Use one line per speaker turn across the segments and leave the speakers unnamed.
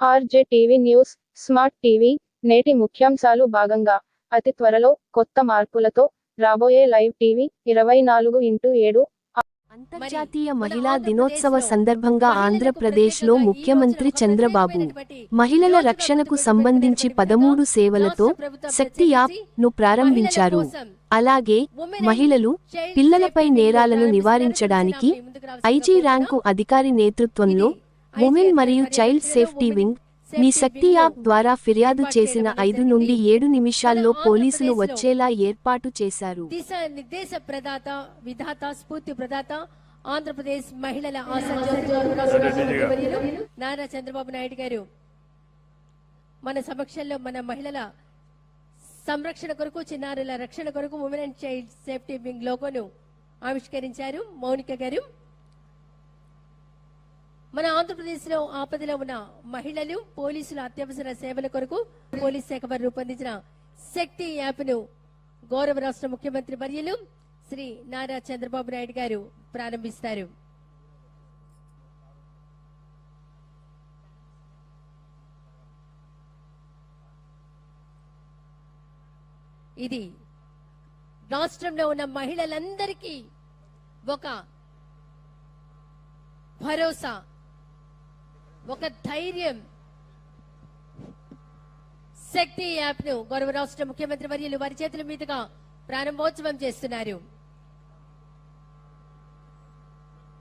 RJ TV news smart TV నేటి ముఖ్యాంశాలు భాగంగా అతి త్వరలో కొత్త మార్పులతో రాబోయే లైవ్ టీవీ ఇరవై నాలుగు ఇంటూ ఏడు.
అంతర్జాతీయ మహిళా దినోత్సవ సందర్భంగా ఆంధ్రప్రదేశ్లో ముఖ్యమంత్రి చంద్రబాబు మహిళల రక్షణకు సంబంధించి పదమూడు సేవలతో శక్తి యాప్ను ప్రారంభించారు. అలాగే మహిళలు పిల్లలపై నేరాలను నివారించడానికి ఐజీ ర్యాంకు అధికారి నేతృత్వంలో ఉమెన్ మరియు చైల్డ్ సేఫ్టీ వింగ్ మీ శక్తి యాప్ ద్వారా ఫిర్యాదు చేసిన ఐదు నుండి ఏడు నిమిషాల్లో పోలీసులు వచ్చేలా ఏర్పాటు చేశారు.
దిశ నిర్దేశ ప్రదాత విధాత స్ఫూర్తి ప్రదాత ఆంధ్రప్రదేశ్ మహిళల నారా చంద్రబాబు నాయుడు గారు. మన సమక్షంలో మన మహిళల సంరక్షణ కొరకు చిన్నారుల రక్షణ కొరకు women and child safety wing లోగోను ఆవిష్కరించారు. మౌనిక గారు మన ఆంధ్రప్రదేశ్లో ఆపదలో ఉన్న మహిళలు పోలీసులు అత్యవసర సేవల కొరకు పోలీస్ శాఖ వారు రూపొందించిన శక్తి యాప్ను గౌరవ రాష్ట్ర ముఖ్యమంత్రి వర్యులు శ్రీ నారా చంద్రబాబు నాయుడు గారు ప్రారంభిస్తారు. ఇది రాష్ట్రంలో ఉన్న మహిళలందరికీ ఒక భరోసా. ఒక ధైర్యం. శక్తి యాప్ను గౌరవ రాష్ట్ర ముఖ్యమంత్రి వర్యులు వారి చేతుల మీదుగా ప్రారంభోత్సవం చేస్తున్నారు.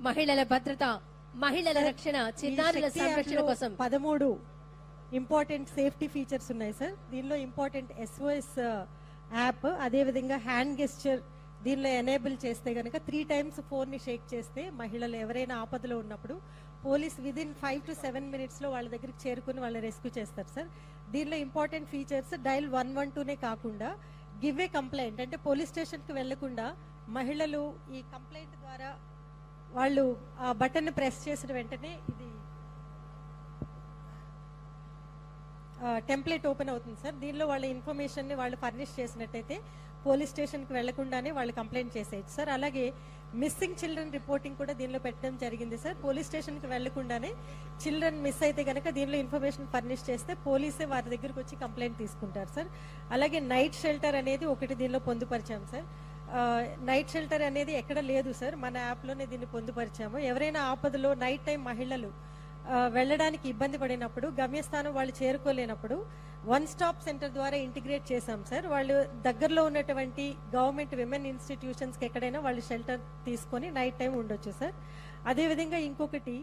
మహిళల భద్రత మహిళల రక్షణ చిన్నారుల సంరక్షణ కోసం.
పదమూడు ఇంపార్టెంట్ సేఫ్టీ ఫీచర్స్ ఉన్నాయి సార్ దీనిలో ఇంపార్టెంట్ ఎస్ఓఎస్ యాప్ అదే విధంగా హ్యాండ్ గెస్చర్ దీనిలో ఎనేబుల్ చేస్తే కనుక త్రీ టైమ్స్ ఫోన్ని షేక్ చేస్తే మహిళలు ఎవరైనా ఆపదలో ఉన్నప్పుడు police within five to seven మినిట్స్లో వాళ్ళ దగ్గరికి చేరుకుని వాళ్ళని రెస్క్యూ చేస్తారు సార్. దీనిలో important features dial one one టూనే కాకుండా గివ్ ఏ కంప్లైంట్ అంటే పోలీస్ స్టేషన్కి వెళ్ళకుండా మహిళలు ఈ కంప్లైంట్ ద్వారా వాళ్ళు ఆ బటన్ ప్రెస్ చేసిన వెంటనే ఇది టెంప్లెట్ ఓపెన్ అవుతుంది సార్. దీనిలో వాళ్ళ ఇన్ఫర్మేషన్ని వాళ్ళు ఫర్నిష్ చేసినట్టయితే పోలీస్ స్టేషన్కి వెళ్ళకుండానే వాళ్ళు కంప్లైంట్ చేసేయచ్చు. సార్ అలాగే మిస్సింగ్ చిల్డ్రన్ రిపోర్టింగ్ కూడా దీనిలో పెట్టడం జరిగింది సార్. పోలీస్ స్టేషన్కి వెళ్ళకుండానే చిల్డ్రన్ మిస్ అయితే కనుక దీనిలో ఇన్ఫర్మేషన్ ఫర్నిష్ చేస్తే పోలీసే వారి దగ్గరకు వచ్చి కంప్లైంట్ తీసుకుంటారు సార్. అలాగే నైట్ షెల్టర్ అనేది ఒకటి దీనిలో పొందుపరిచాం సార్. నైట్ షెల్టర్ అనేది ఎక్కడ లేదు సార్. మన యాప్లోనే దీన్ని పొందుపరిచాము. ఎవరైనా ఆపదలో నైట్ టైం మహిళలు వెళ్ళడానికి ఇబ్బంది పడినప్పుడు గమ్యస్థానం వాళ్ళు చేరుకోలేనప్పుడు వన్ స్టాప్ సెంటర్ ద్వారా ఇంటిగ్రేట్ చేశాం సార్. వాళ్ళు దగ్గరలో ఉన్నటువంటి గవర్నమెంట్ విమెన్ ఇన్స్టిట్యూషన్స్కి ఎక్కడైనా వాళ్ళు షెల్టర్ తీసుకొని నైట్ టైం ఉండొచ్చు సార్. అదేవిధంగా ఇంకొకటి